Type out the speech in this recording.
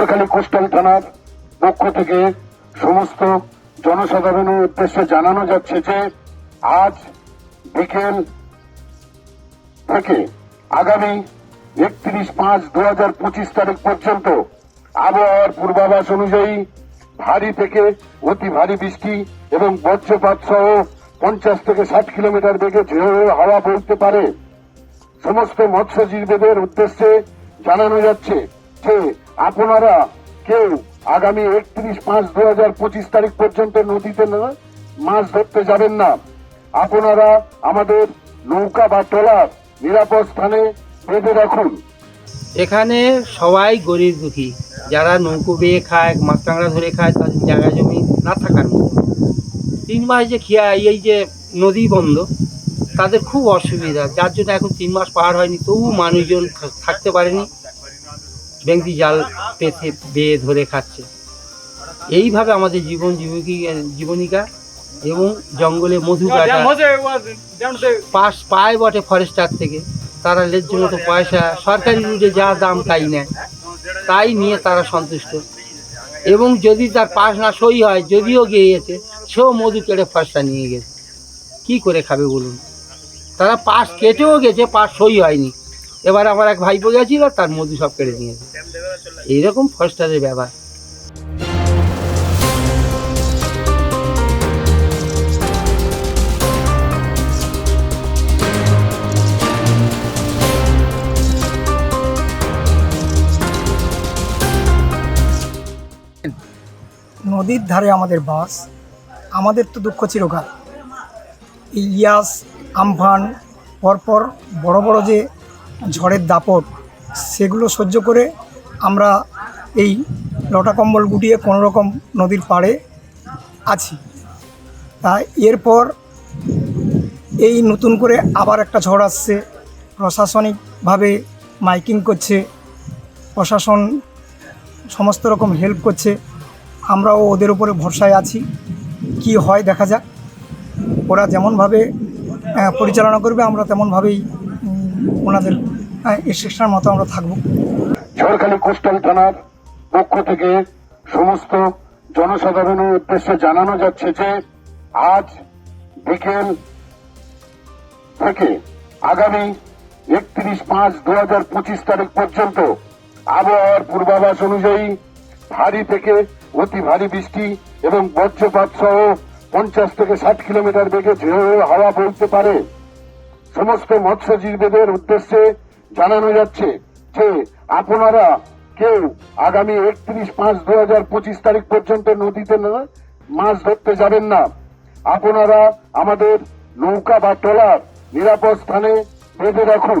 Jharkhali coastal থানার পক্ষ থেকে। সমস্ত জনসাধারণের উদ্দেশ্যে জানানো যাচ্ছে যে, আজ বিকেল থেকে আগামী একত্রিশ পাঁচ দু হাজার পঁচিশ তারিখ পর্যন্ত আবহাওয়ার পূর্বাভাস অনুযায়ী ভারী থেকে অতি ভারী বৃষ্টি এবং বজ্রপাত সহ পঞ্চাশ থেকে ষাট কিলোমিটার বেগে ঝেড়ে হাওয়া বইতে পারে। সমস্ত মৎস্যজীবীদের উদ্দেশ্যে জানানো যাচ্ছে যে আপনারা কেউ আগামী একত্রিশ পাঁচ দু হাজার পঁচিশ তারিখ পর্যন্ত নদীতে মাছ ধরতে যাবেন না। আপনারা আমাদের নৌকা বা ট্রলার নিরাপদ স্থানে বেঁধে রাখুন। এখানে সবাই গরিব দুঃখী। যারা নৌকো বেয়ে খায়, মাছ কাঁকড়া ধরে খায়, তাদের জায়গা জমি না থাকার মতো। তিন মাস যে খেয়া, এই যে নদী বন্ধ, তাদের খুব অসুবিধা। যার জন্য এখন তিন মাস পার হয়নি, তবু মানুষজন থাকতে পারেনি। বেঙ্গি জাল পেতে বেয়ে ধরে খাচ্ছে। এইভাবে আমাদের জীবন জীবিকা জীবনিকা এবং জঙ্গলে মধু কাটা পাস পায় বটে ফরেস্টার থেকে। তারা ন্যায্য মতো পয়সা সরকারি রুটে যা দাম তাই নেয়। তাই নিয়ে তারা সন্তুষ্ট। এবং যদি তার পাস না সই হয় যদিও গিয়েছে সেও মধু কেটে ফার্স্টটা নিয়ে গেছে। কি করে খাবে বলুন? তারা পাস কেটেও গেছে পাস সই হয়নি। এবার আমার এক ভাইপো গেছিল, তার মধু সব কেটে নিয়েছে এইরকম ফরেস্টারের ব্যাপার। নদীর ধারে আমাদের বাস, আমাদের তো দুঃখ চিরকাল। এই ইয়াস, আমফান, পরপর বড় বড় যে ঝড়ের দাপট, সেগুলো সহ্য করে আমরা এই লটা কম্বল গুটিয়ে রকম নদীর পাড়ে আছি। তা এরপর এই নতুন করে আবার একটা ঝড় আসছে, প্রশাসনিকভাবে মাইকিং করছে, প্রশাসন সমস্ত রকম হেল্প করছে, আমরাও ওদের উপরে ভরসায় আছি, কি হয় দেখা যাক। ওরা যেমনভাবে পরিচালনা করবে, আমরা তেমনভাবেই ওনাদের ইনস্ট্রাকশনের মতো আমরা থাকব। ঝড়খালি কোস্টাল থানার পক্ষ থেকে সমস্ত জনসাধারণের উদ্দেশ্যে জানানো যাচ্ছে যে আজ বিকেল থেকে আগামী একত্রিশ পাঁচ দু হাজার পঁচিশ তারিখ পর্যন্ত আবহাওয়ার পূর্বাভাস অনুযায়ী ভারী থেকে অতি ভারী বৃষ্টি এবং বজ্রপাত সহ পঞ্চাশ থেকে ষাট কিলোমিটার বেগে ঝেড়ে হাওয়া বইতে পারে। সমস্ত মৎস্যজীবীদের উদ্দেশ্যে জানানো যাচ্ছে যে আপনারা কেউ আগামী একত্রিশ পাঁচ দু হাজার পঁচিশ তারিখ পর্যন্ত নদীতে মাছ ধরতে যাবেন না। আপনারা আমাদের নৌকা বা ট্রলার নিরাপদ স্থানে বেঁধে রাখুন।